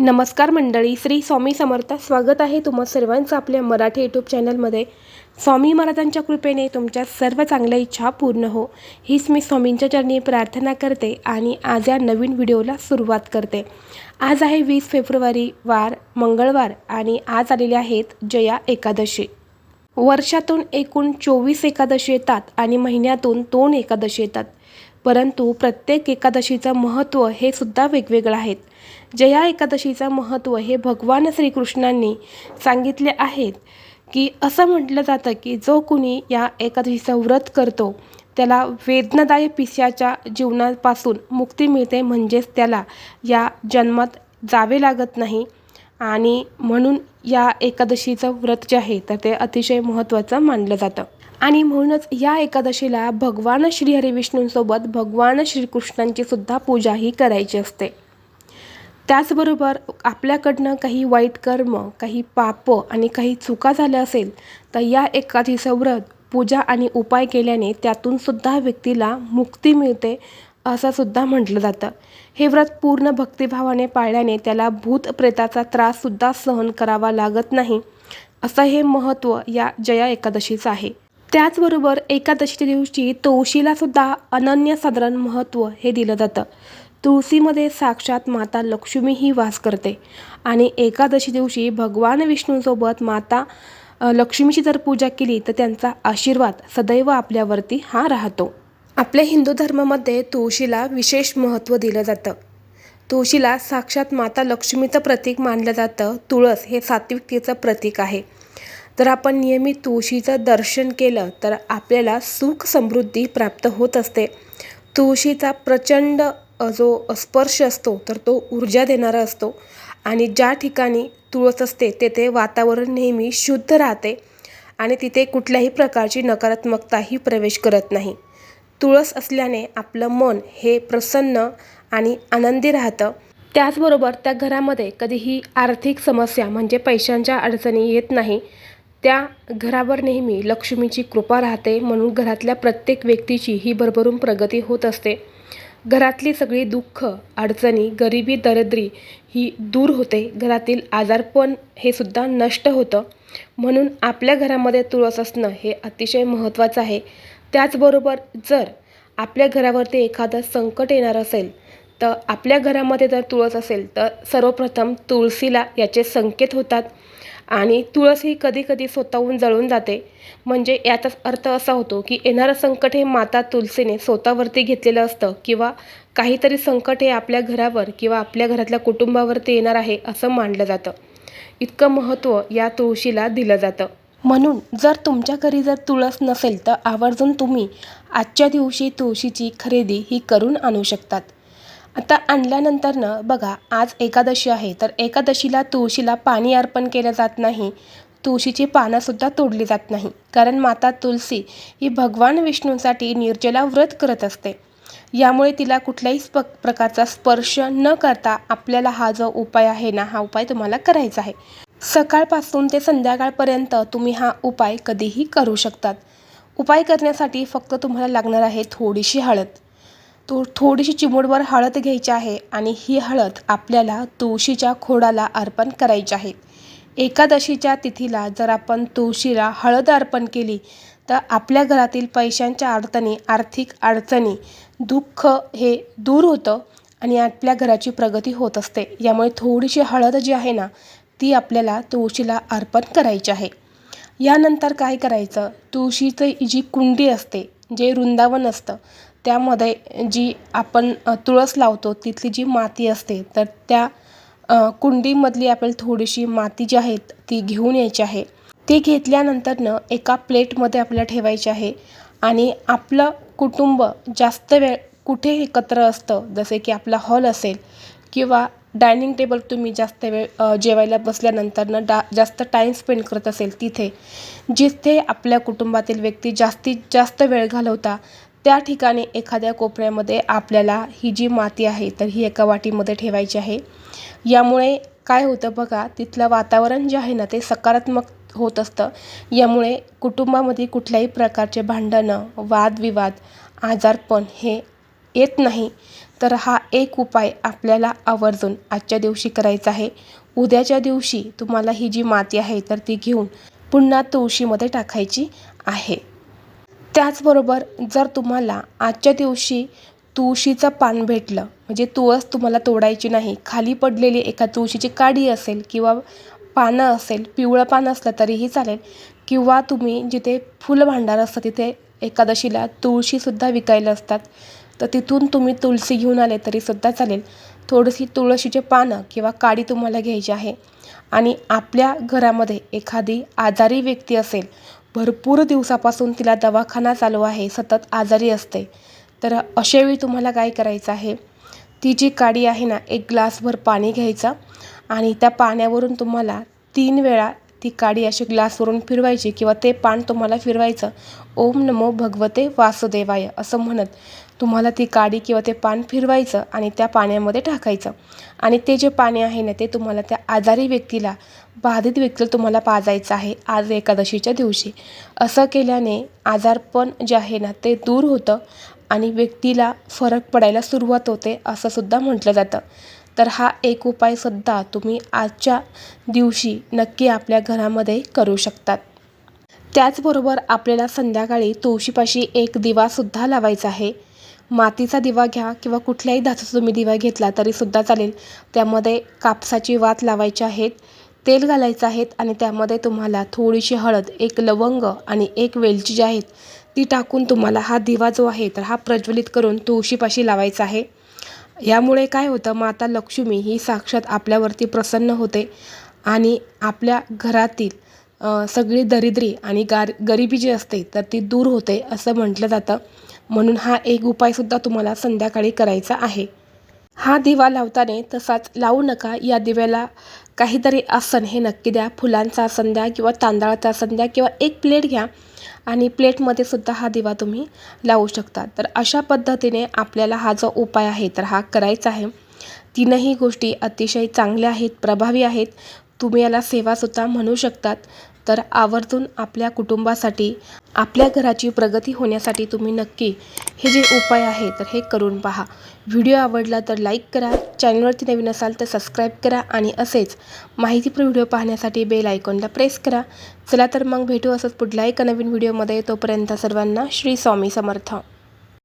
नमस्कार मंडळी श्री स्वामी समर्थ. स्वागत आहे तुम्हा सर्वांचं आपल्या मराठी यूट्यूब चॅनलमध्ये स्वामी महाराजांच्या कृपेने तुमच्या सर्व चांगल्या इच्छा पूर्ण हो. हीच मी स्वामींच्या चरणी प्रार्थना करते आणि आज या नवीन व्हिडिओला सुरुवात करते. आज आहे वीस फेब्रुवारी वार मंगळवार आणि आज आलेले आहेत जया एकादशी. वर्षातून एकूण चोवीस एकादशी येतात आणि महिन्यातून दोन एकादशी येतात. परंतु प्रत्येक एकादशीचं महत्त्व हे सुद्धा वेगवेगळं आहेत. जया एकादशीचं महत्त्व हे भगवान श्रीकृष्णांनी सांगितले आहेत की असं म्हटलं जातं की जो कुणी या एकादशीचं व्रत करतो त्याला वेदनादायक पिस्याच्या जीवनापासून मुक्ती मिळते म्हणजेच त्याला या जन्मात जावे लागत नाही. आणि म्हणून या एकादशीचं व्रत जे आहे तर ते अतिशय महत्त्वाचं मानलं जातं. आणि म्हणूनच या एकादशीला भगवान श्रीहरी विष्णूंसोबत भगवान श्रीकृष्णांची सुद्धा पूजाही करायची असते. त्याचबरोबर आपल्याकडनं काही वाईट कर्म काही पाप आणि काही चुका झाल्या असेल तर या एकादशीचं व्रत पूजा आणि उपाय केल्याने त्यातून सुद्धा व्यक्तीला मुक्ती मिळते असं सुद्धा म्हटलं जातं. हे व्रत पूर्ण भक्तिभावाने पाळल्याने त्याला भूत प्रेताचा त्राससुद्धा सहन करावा लागत नाही असं हे महत्त्व या जया एकादशीचं आहे. त्याचबरोबर एकादशीच्या दिवशी तुळशीलासुद्धा अनन्यसाधारण महत्त्व हे दिलं जातं. तुळशीमध्ये साक्षात माता लक्ष्मी ही वास करते. आणि एकादशी दिवशी भगवान विष्णूसोबत माता लक्ष्मीची जर पूजा केली तर त्यांचा आशीर्वाद सदैव आपल्यावरती हा राहतो. आपल्या हिंदू धर्मामध्ये तुळशीला विशेष महत्त्व दिलं जातं. तुळशीला साक्षात माता लक्ष्मीचं प्रतीक मानलं जातं. तुळस हे सात्विकतेचं प्रतीक आहे. जर आपण नियमित तुळशीचं दर्शन केलं तर आपल्याला सुख समृद्धी प्राप्त होत असते. तुळशीचा प्रचंड जो स्पर्श असतो तर तो ऊर्जा देणारा असतो. आणि ज्या ठिकाणी तुळस असते तेथे वातावरण नेहमी शुद्ध राहते आणि तिथे कुठल्याही प्रकारची नकारात्मकताही प्रवेश करत नाही. तुळस असल्याने आपलं मन हे प्रसन्न आणि आनंदी राहतं. त्याचबरोबर त्या घरामध्ये कधीही आर्थिक समस्या म्हणजे पैशांच्या अडचणी येत नाही. त्या घरावर नेहमी लक्ष्मीची कृपा राहते म्हणून घरातल्या प्रत्येक व्यक्तीची ही भरभरून प्रगती होत असते. घरातली सगळी दुःख अडचणी गरिबी दरिद्री ही दूर होते. घरातील आजारपण हे सुद्धा नष्ट होतं. म्हणून आपल्या घरामध्ये तुळस असणं हे अतिशय महत्त्वाचं आहे. त्याचबरोबर जर आपल्या घरावरती एखादं संकट येणार असेल तर आपल्या घरामध्ये जर तुळस असेल तर सर्वप्रथम तुळशीला याचे संकेत होतात. आणि तुळस ही कधी कधी स्वतःहून जळून जाते. म्हणजे याचाच अर्थ असा होतो की येणारं संकट हे माता तुलसीने स्वतःवरती घेतलेलं असतं किंवा काहीतरी संकट हे आपल्या घरावर किंवा आपल्या घरातल्या कुटुंबावरती येणार आहे असं मानलं जातं. इतकं महत्त्व या तुळशीला दिलं जातं. म्हणून जर तुमच्या घरी जर तुळस नसेल तर आवर्जून तुम्ही आजच्या दिवशी तुळशीची खरेदी ही करून आणू शकतात. आता आणल्यानंतरनं बघा आज एकादशी आहे तर एकादशीला तुळशीला पाणी अर्पण केलं जात नाही. तुळशीची पानंसुद्धा तोडली जात नाही. कारण माता तुलसी ही भगवान विष्णूंसाठी निर्जला व्रत करत असते. यामुळे तिला कुठल्याही स्प प्रकारचा स्पर्श न करता आपल्याला हा जो उपाय आहे ना हा उपाय तुम्हाला करायचा आहे. सकाळपासून ते संध्याकाळपर्यंत तुम्ही हा उपाय कधीही करू शकतात. उपाय करण्यासाठी फक्त तुम्हाला लागणार आहे थोडीशी हळद. तो थोडीशी चिमूटभर हळद घ्यायची आहे आणि ही हळद आपल्याला तुळशीच्या खोडाला अर्पण करायची आहे. एकादशीच्या तिथीला जर आपण तुळशीला हळद अर्पण केली तर आपल्या घरातील पैशांच्या अडचणी आर्थिक अडचणी दुःख हे दूर होतं आणि आपल्या घराची प्रगती होत असते. यामुळे थोडीशी हळद जी आहे ना ती आपल्याला तुळशीला अर्पण करायची आहे. यानंतर काय करायचं? तुळशीचं जी कुंडी असते जे वृंदावन असतं त्यामध्ये जी आपण तुळस लावतो तिथली जी माती असते तर त्या कुंडीमधली आपल्याला थोडीशी माती जी आहे ती घेऊन यायची आहे. ती घेतल्यानंतरनं एका प्लेटमध्ये आपल्याला ठेवायची आहे आणि आपलं कुटुंब जास्त वेळ कुठे एकत्र असतं जसे की आपला हॉल असेल किंवा डायनिंग टेबल तुम्ही जास्त वेळ जेवायला बसल्यानंतरनं डा जास्त टाईम स्पेंड करत असेल तिथे जिथे आपल्या कुटुंबातील व्यक्ती जास्तीत जास्त वेळ घालवता त्या ठिकाणी एखाद्या कोपऱ्यामध्ये आपल्याला ही जी माती आहे तर ही एका वाटीमध्ये ठेवायची आहे. यामुळे काय होतं बघा तिथलं वातावरण जे आहे ना ते सकारात्मक होत असतं. यामुळे कुटुंबामध्ये कुठल्याही प्रकारचे भांडणं वादविवाद आजारपण हे येत नाही. तर हा एक उपाय आपल्याला आवर्जून आजच्या दिवशी करायचा आहे. उद्याच्या दिवशी तुम्हाला ही जी माती आहे तर ती घेऊन पुन्हा तुळशीमध्ये टाकायची आहे. त्याचबरोबर जर तुम्हाला आजच्या दिवशी तुळशीचं पान भेटलं म्हणजे तुळस तुम्हाला तोडायची नाही खाली पडलेली एका तुळशीची काडी असेल किंवा पानं असेल पिवळं पान असलं तरीही चालेल किंवा तुम्ही जिथे फुल भांडार असतं तिथे एकादशीला तुळशीसुद्धा विकायला असतात तर तिथून तुम्ही तुळशी घेऊन आले तरीसुद्धा चालेल. थोडीशी तुळशीचे पानं किंवा काडी तुम्हाला घ्यायची आहे आणि आपल्या घरामध्ये एखादी आजारी व्यक्ती असेल भरपूर दिवसापासून तिला दवाखाना चालू आहे सतत आजारी असते. तर अशावेळी तुम्हाला काय करायचं आहे? ती जी काडी आहे ना एक ग्लासभर पाणी घ्यायचं आणि त्या पाण्यावरून तुम्हाला तीन वेळा ती काडी अशी ग्लासवरून फिरवायची किंवा ते पान तुम्हाला फिरवायचं. ओम नमो भगवते वासुदेवाय असं म्हणत. तुम्हाला ती काडी किंवा ते पान फिरवायचं आणि त्या पाण्यामध्ये टाकायचं. आणि ते जे पाणी आहे ना ते तुम्हाला त्या आजारी व्यक्तीला बाधित व्यक्तीला तुम्हाला पाजायचं आहे आज एकादशीच्या दिवशी. असं केल्याने आजारपण जे आहे ना ते दूर होतं आणि व्यक्तीला फरक पडायला सुरुवात होते असं सुद्धा म्हटलं जातं. तर हा एक उपायसुद्धा तुम्ही आजच्या दिवशी नक्की आपल्या घरामध्ये करू शकतात. त्याचबरोबर आपल्याला संध्याकाळी तुळशीपाशी एक दिवासुद्धा लावायचा आहे. मातीचा दिवा घ्या किंवा कुठल्याही धातूचा तुम्ही दिवा घेतला तरीसुद्धा चालेल. त्यामध्ये कापसाची वात लावायची आहेत तेल घालायचं आहेत आणि त्यामध्ये तुम्हाला थोडीशी हळद एक लवंग आणि एक वेलची जी आहेत ती टाकून तुम्हाला हा दिवा जो आहे तर हा प्रज्वलित करून तुळशीपाशी लावायचा आहे. यामुळे काय होतं माता लक्ष्मी ही साक्षात आपल्यावरती प्रसन्न होते आणि आपल्या घरातील सगळी दरिद्री आणि गार गरिबी जी असते तर ती दूर होते असं म्हटलं जातं. म्हणून हा एक उपायसुद्धा तुम्हाला संध्याकाळी करायचा आहे. हा दिवा लावताना तसाच लावू नका. या दिव्याला काहीतरी आसन हे नक्की द्या. फुलांचा आसन द्या किंवा तांदळाचा आसन द्या किंवा एक प्लेट घ्या आणि प्लेटमध्ये सुद्धा हा दिवा तुम्ही लावू शकता. तर अशा पद्धतीने आपल्याला हा जो उपाय आहे तर हा करायचा आहे. तीनही गोष्टी अतिशय चांगल्या आहेत प्रभावी आहेत. तुम्ही याला सेवासुद्धा म्हणू शकतात. तर आवर्जून आपल्या कुटुंबासाठी आपल्या घराची प्रगती होण्यासाठी तुम्ही नक्की हे जे उपाय आहे तर हे करून पहा. व्हिडिओ आवडला तर लाईक करा चॅनलवरती नवीन असाल तर सबस्क्राईब करा आणि असेच माहितीपूर्ण व्हिडिओ पाहण्यासाठी बेल आयकॉनला प्रेस करा. चला तर मग भेटू असंच पुढल्या एका नवीन व्हिडिओमध्ये. तोपर्यंत सर्वांना श्री स्वामी समर्थ.